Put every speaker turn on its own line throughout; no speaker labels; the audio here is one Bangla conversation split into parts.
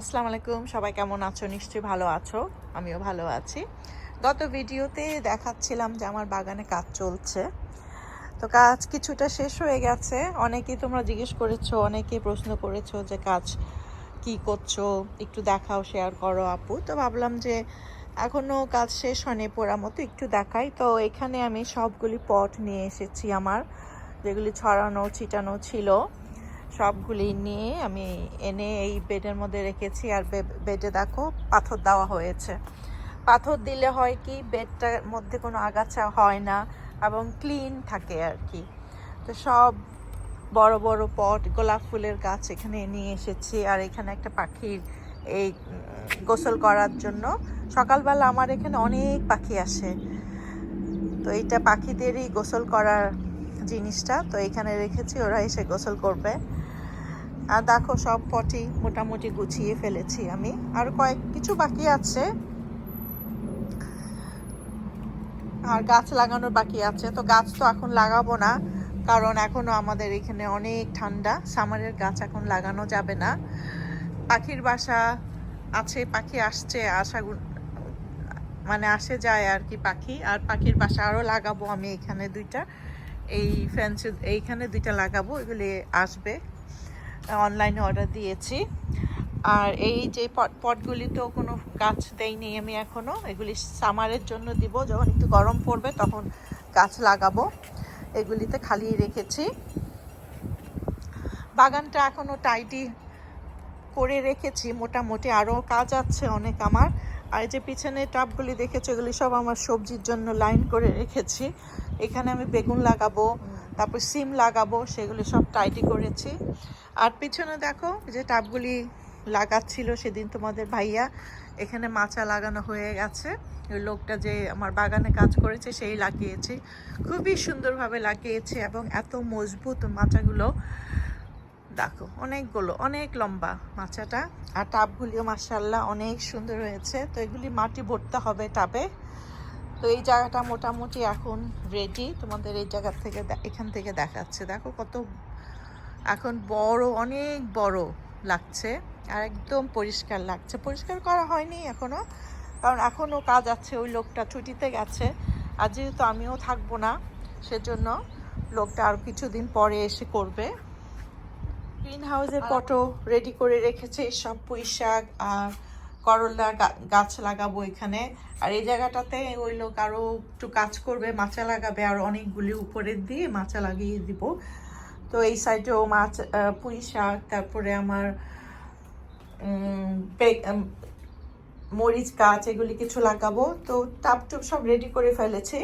আসসালামু আলাইকুম। সবাই কেমন আছো? নিশ্চয়ই ভালো আছো। আমিও ভালো আছি। গত ভিডিওতে দেখাচ্ছিলাম যে আমার বাগানে কাজ চলছে। তো কাজ কিছুটা শেষ হয়ে গেছে। অনেকেই তোমরা জিজ্ঞেস করেছ, অনেকেই প্রশ্ন করেছ যে কাজ কি করছ? একটু দেখাও শেয়ার করো আপু। তো ভাবলাম যে এখনও কাজ শেষ হয়নি পোড়া মতো একটু দেখাই। তো এখানে আমি সবগুলি পট নিয়ে এসেছি আমার, যেগুলি ছড়ানো, ছিটানো ছিল। সবগুলি নিয়ে আমি এনে এই বেডের মধ্যে রেখেছি আর বেডে দেখো পাথর দেওয়া হয়েছে। পাথর দিলে হয় কি, বেডটার মধ্যে কোনো আগাছা হয় না এবং ক্লিন থাকে আর কি। তো সব বড় বড় পট, গোলাপ ফুলের গাছ এখানে নিয়ে এসেছি আর এখানে একটা পাখির এই গোসল করার জন্য। সকালবেলা আমার এখানে অনেক পাখি আসে। তো এইটা পাখিদেরই গোসল করার জিনিসটা। তো এখানে রেখেছি, ওরা এসে গোসল করবে। আর দেখো সব পটি মোটামুটি গুছিয়ে ফেলেছি আমি। আর কয়েক কিছু বাকি আছে। আর গাছ লাগানোর বাকি আছে। তো গাছ তো এখন লাগাবো না, কারণ এখনও আমাদের এখানে অনেক ঠান্ডা। সামারের গাছ এখন লাগানো যাবে না। পাখির বাসা আছে, পাখি আসছে, আশা মানে আসে যায় আর কি পাখি। আর পাখির বাসা আরও লাগাবো আমি এখানে দুইটা। এই ফ্যান্সি এইখানে দুইটা লাগাবো, এগুলি আসবে। অনলাইনে অর্ডার দিয়েছি। আর এই যে পট পটগুলিতেও কোনো গাছ দেইনি আমি এখনও এগুলি সামারের জন্য দিব। যখন একটু গরম পড়বে তখন গাছ লাগাবো। এগুলিতে খালি রেখেছি। বাগানটা এখনও টাইটি করে রেখেছি। মোটামুটি আরও কাজ আছে অনেক আমার। আর যে পিছনে টাবগুলি দেখেছ, এগুলি সব আমার সবজির জন্য লাইন করে রেখেছি। এখানে আমি বেগুন লাগাবো তারপর সিম লাগাবো, সেগুলি সব টাইটি করেছি। আর পিছনে দেখো যে টাবগুলি লাগাচ্ছিল সেদিন তোমাদের ভাইয়া, এখানে মাচা লাগানো হয়ে গেছে। ওই লোকটা যে আমার বাগানে কাজ করেছে, সেই লাগিয়েছি। খুবই সুন্দরভাবে লাগিয়েছে এবং এত মজবুত মাচাগুলো। দেখো, অনেকগুলো, অনেক লম্বা মাচাটা। আর টাবগুলিও মাসাল্লাহ অনেক সুন্দর হয়েছে। তো এগুলি মাটি ভরতে হবে টাবে। তো এই জায়গাটা মোটামুটি এখন রেডি তোমাদের এই জায়গা থেকে এখান থেকে দেখাচ্ছে। দেখো কত এখন বড় অনেক বড় লাগছে আর একদম পরিষ্কার লাগছে। পরিষ্কার করা হয়নি এখনও কারণ এখনও কাজ আছে ওই লোকটা ছুটিতে গেছে। আর যেহেতু আমিও থাকব না সেজন্য লোকটা আর কিছুদিন পরে এসে করবে। গ্রিন হাউসের পটও রেডি করে রেখেছে সব পুঁই শাক আর করলা গাছ লাগাবো এখানে। আর এই জায়গাটাতে ওই লোক আরও একটু কাজ করবে, মাচা লাগাবে, আর অনেকগুলি উপরের দিয়ে মাচা লাগিয়ে দিব। তো এই সাইডেও মাছ পুঁই শাক, তারপরে আমার মরিচ গাছ, এগুলি কিছু লাগাবো। তো টাপ টুপ সব রেডি করে ফেলেছি।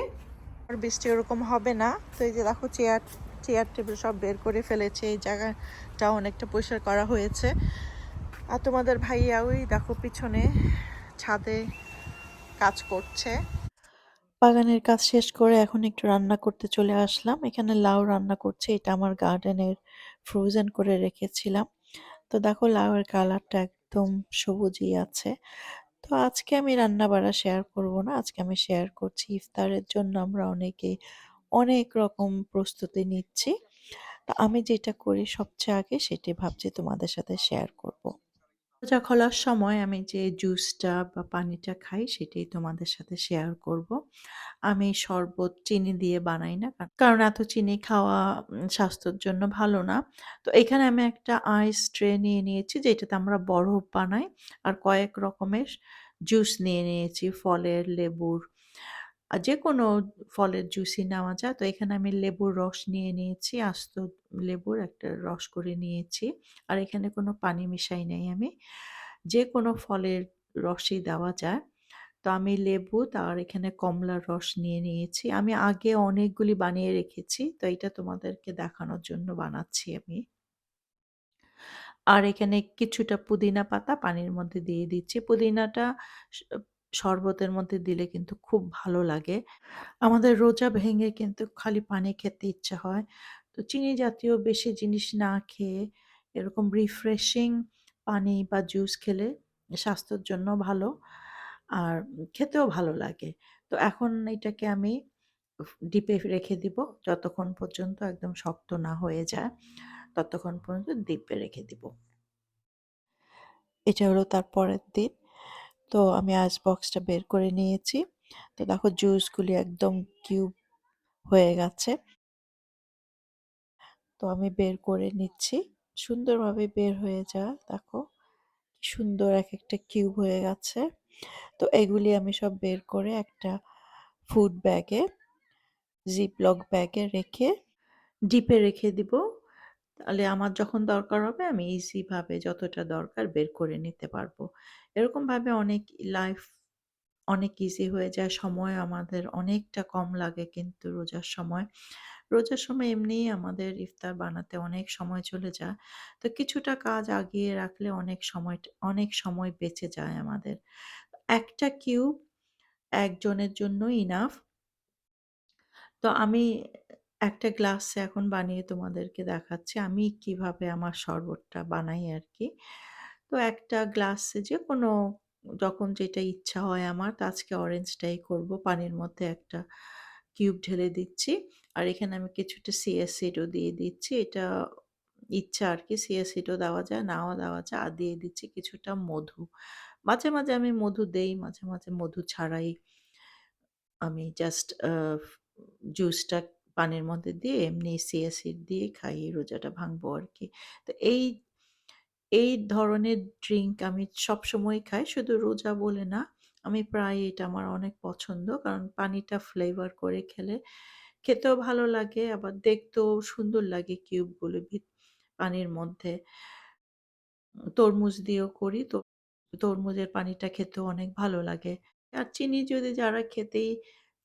আর বৃষ্টি ওরকম হবে না। তো এই যে দেখো চেয়ার চেয়ার টেবিল সব বের করে ফেলেছে। এই জায়গাটা অনেকটা পরিষ্কার করা হয়েছে। আর তোমাদের ভাইয়া ওই দেখো পিছনে ছাদে কাজ করছে। বাগানের কাজ শেষ করে এখন একটু রান্না করতে চলে আসলাম। এখানে লাউ রান্না করছে, এটা আমার গার্ডেনের ফ্রোজেন করে রেখেছিলাম। তো দেখো লাউয়ের কালারটা একদম সবুজই আছে। তো আজকে আমি রান্না বাড়া শেয়ার করব না, আজকে আমি শেয়ার করছি ইফতারের জন্য। আমরা অনেকে অনেক রকম প্রস্তুতি নিচ্ছি। তো আমি যেটা করি সবচেয়ে আগে সেটি ভাবছি তোমাদের সাথে শেয়ার করব। রোজা খোলার সময় আমি যে জুসটা বা পানিটা খাই, সেটাই তোমাদের সাথে শেয়ার করব। আমি শরবত চিনি দিয়ে বানাই না কারণ- এত চিনি খাওয়া স্বাস্থ্যের জন্য ভালো না। তো এখানে আমি একটা আইস ট্রে নিয়ে নিয়েছি, যেটাতে আমরা বরফ বানাই, আর কয়েক রকমের জুস নিয়ে নিয়েছি, ফলের, লেবুর যে কোনো ফলের জুসই নেওয়া যায়। তো এখানে আমি লেবুর রস নিয়ে নিয়েছি, আস্ত লেবুর একটা রস করে নিয়েছি। আর এখানে কোনো পানি মিশাই নাই আমি। যে কোনো ফলের রসই দেওয়া যায়। তো আমি লেবু আর এখানে কমলার রস নিয়ে নিয়েছি। আমি আগে অনেকগুলি বানিয়ে রেখেছি, তো এটা তোমাদেরকে দেখানোর জন্য বানাচ্ছি আমি। আর এখানে কিছুটা পুদিনা পাতা পানির মধ্যে দিয়ে দিচ্ছি। পুদিনাটা শরবতের মধ্যে দিলে কিন্তু খুব ভালো লাগে। আমাদের রোজা ভেঙে কিন্তু খালি পানি খেতে ইচ্ছা হয়। তো চিনি জাতীয় বেশি জিনিস না খেয়ে এরকম রিফ্রেশিং পানি বা জুস খেলে স্বাস্থ্যের জন্য ভালো আর খেতেও ভালো লাগে। তো এখন এটাকে আমি ডিপে রেখে দিব যতক্ষণ পর্যন্ত একদম শক্ত না হয়ে যায়, ততক্ষণ পর্যন্ত ডিপে রেখে দিব। এটা হলো তার পরের দিন। তো আমি আইস বক্সটা বের করে নিয়েছি। তো দেখো জুসগুলি একদম কিউব হয়ে গেছে। তো আমি বের করে নিচ্ছি। সুন্দরভাবে বের হয়ে যা, দেখো সুন্দর এক একটা কিউব হয়ে গেছে। তো এগুলি আমি সব বের করে একটা ফুড ব্যাগে জিপলক ব্যাগে রেখে ডিপে রেখে দিব। তাহলে আমার যখন দরকার হবে আমি ইজিভাবে যতটা দরকার বের করে নিতে পারব। এরকমভাবে অনেক লাইফ অনেক ইজি হয়ে যায়, সময় আমাদের অনেকটা কম লাগে কিন্তু রোজার সময়। রোজার সময় এমনিই আমাদের ইফতার বানাতে অনেক সময় চলে যায়। তো কিছুটা কাজ আগিয়ে রাখলে অনেক সময় অনেক সময় বেঁচে যায় আমাদের। একটা কিউব একজনের জন্য ইনাফ তো আমি একটা গ্লাসে এখন বানিয়ে তোমাদেরকে দেখাচ্ছি। আমি কীভাবে আমার শরবতটা বানাই আর কি তো একটা গ্লাসে যে কোনো যখন যেটা ইচ্ছা হয় আমার, তো আজকে অরেঞ্জটাই করব। পানির মধ্যে একটা কিউব ঢেলে দিচ্ছি। আর এখানে আমি কিছুটা সিএসিডও দিয়ে দিচ্ছি। এটা ইচ্ছা আর কি সিএসিডও দেওয়া যায়, নাও দেওয়া যায়। আর দিয়ে দিচ্ছি কিছুটা মধু। মাঝে মাঝে আমি মধু দেই, মাঝে মাঝে মধু ছাড়াই আমি জাস্ট জুসটা পানির মধ্যে দিয়ে এমনি সিয়াসিড দিয়ে খাইয়ে রোজাটা ভাঙবো আর কি তো এই এই ধরনের ড্রিঙ্ক আমি সবসময় খাই। শুধু রোজা বলে না, আমি প্রায় এটা আমার অনেক পছন্দ। কারণ পানিটা ফ্লেভার করে খেলে খেতেও ভালো লাগে, আবার দেখতেও সুন্দর লাগে কিউবগুলো পানির মধ্যে। তরমুজ দিয়েও করি, তো তরমুজের পানিটা খেতেও অনেক ভালো লাগে। আর চিনি যদি যারা খেতেই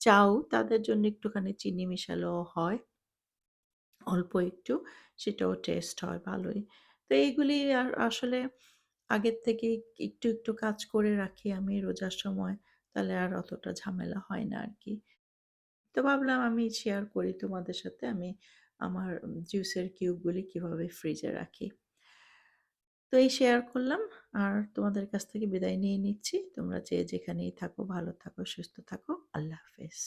চাও তাদের জন্য একটুখানি চিনি মেশালেও হয়। অল্প একটু, সেটাও টেস্ট হয় ভালোই। তো এইগুলি আর আসলে আগের থেকে একটু একটু কাজ করে রাখি আমি রোজার সময়, তাহলে আর অতটা ঝামেলা হয় না আর কি তো ভাবলাম আমি শেয়ার করি তোমাদের সাথে, আমি আমার জুসের কিউবগুলি কীভাবে ফ্রিজে রাখি। তো এই শেয়ার করলাম। আর তোমাদের কাছ থেকে বিদায় নিয়ে নিচ্ছি। তোমরা যে যেখানেই থাকো, ভালো থাকো, সুস্থ থাকো। আল্লাহ হাফেজ।